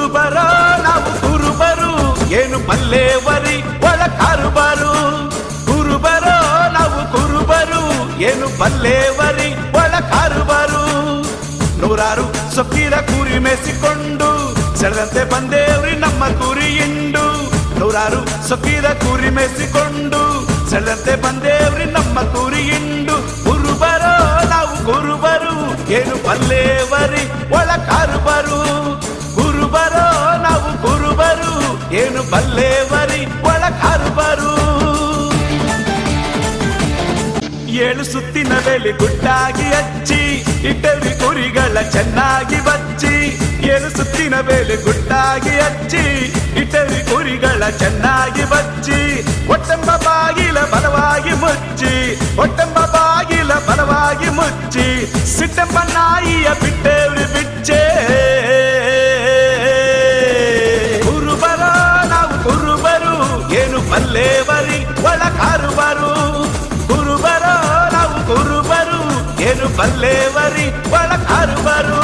ಕುರುಬರ ನಾವು ಕುರುಬರು ಏನು ಪಲ್ಲೇವರಿ ಒಳ ಕಾರುಬರು ಕುರುಬರ ನಾವು ಕುರುಬರು ಏನು ಪಲ್ಲೇವರಿ ಒಳ ಕಾರುಬರು ನೂರಾರು ಸೊಪ್ಪಿರ ಕುರಿ ಮೇಸಿಕೊಂಡು ಸೆಳೆದಂತೆ ಬಂದೇವ್ರಿ ನಮ್ಮ ಕುರಿ ಇಂಡು ನೂರಾರು ಸೊಪ್ಪಿರ ಕುರಿ ಮೇಸಿಕೊಂಡು ಸೆಳೆದಂತೆ ಬಂದೇವ್ರಿ ನಮ್ಮ ಕುರಿ ಇಂಡು ಕುರುಬರೋ ನಾವು ಕುರುಬರು ಏನು ಪಲ್ಲೇವ ನೀನು ಬಲ್ಲೇವರಿ ಒಳಗ್ ಹರುಬರು ಏಳು ಸುತ್ತಿನ ಬೆಲೆ ಗುಟ್ಟಾಗಿ ಹಚ್ಚಿ ಇಟ್ಟರಿ ಕುರಿಗಳ ಚೆನ್ನಾಗಿ ಬಚ್ಚಿ ಏಳು ಸುತ್ತಿನ ಬೆಲೆ ಗುಟ್ಟಾಗಿ ಹಚ್ಚಿ ಇಟ್ಟರಿ ಕುರಿಗಳ ಚೆನ್ನಾಗಿ ಬಚ್ಚಿ ಒಟ್ಟೆಂಬ ಬಾಗಿಲ ಬಲವಾಗಿ ಮುಚ್ಚಿ ಒಟ್ಟೆಂಬ ಬಾಗಿಲ ಬಲವಾಗಿ ಮುಚ್ಚಿ ಸಿಟ್ಟೆಂಬ ಬಲ್ಲೇವರಿ ಒಳ ಕಾರುವರು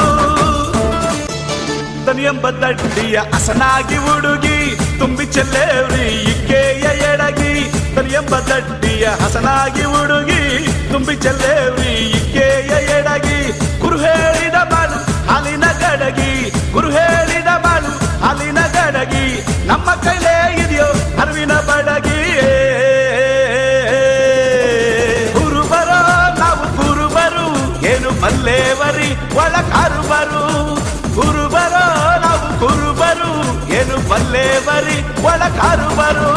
ಅಸನಾಗಿ ಹುಡುಗಿ ತುಂಬಿ ಚೆಲ್ಲೇವ್ರಿ ಇಕ್ಕೆಯ ಎಡಗಿ ದನಿಯೆಂಬ ದಡ್ಡಿಯ ಹಸನಾಗಿ ಹುಡುಗಿ ತುಂಬಿ ಚೆಲ್ಲೇವ್ರಿ ಇಕ್ಕೆಯ ಎಡಗಿ ಗುರು ಹೇಳಿದ ಬಾಳು ಅಲ್ಲಿನ ಗಡಗಿ ಗುರು ಹೇಳಿದ ಬಾಳು ಅಲ್ಲಿನ ಗಡಗಿ ನಮ್ಮ ಕೈಲೇ ದೇವರಿ ಒಳ ಕರುಬರು ಗುರುಬರೋ ನಾವು ಗುರುಬರು ಏನು ಬಲ್ಲೇವರಿ ಒಳ ಕರುಬರು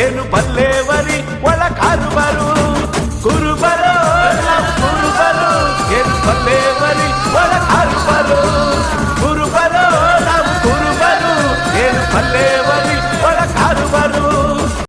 ఏను పల్లె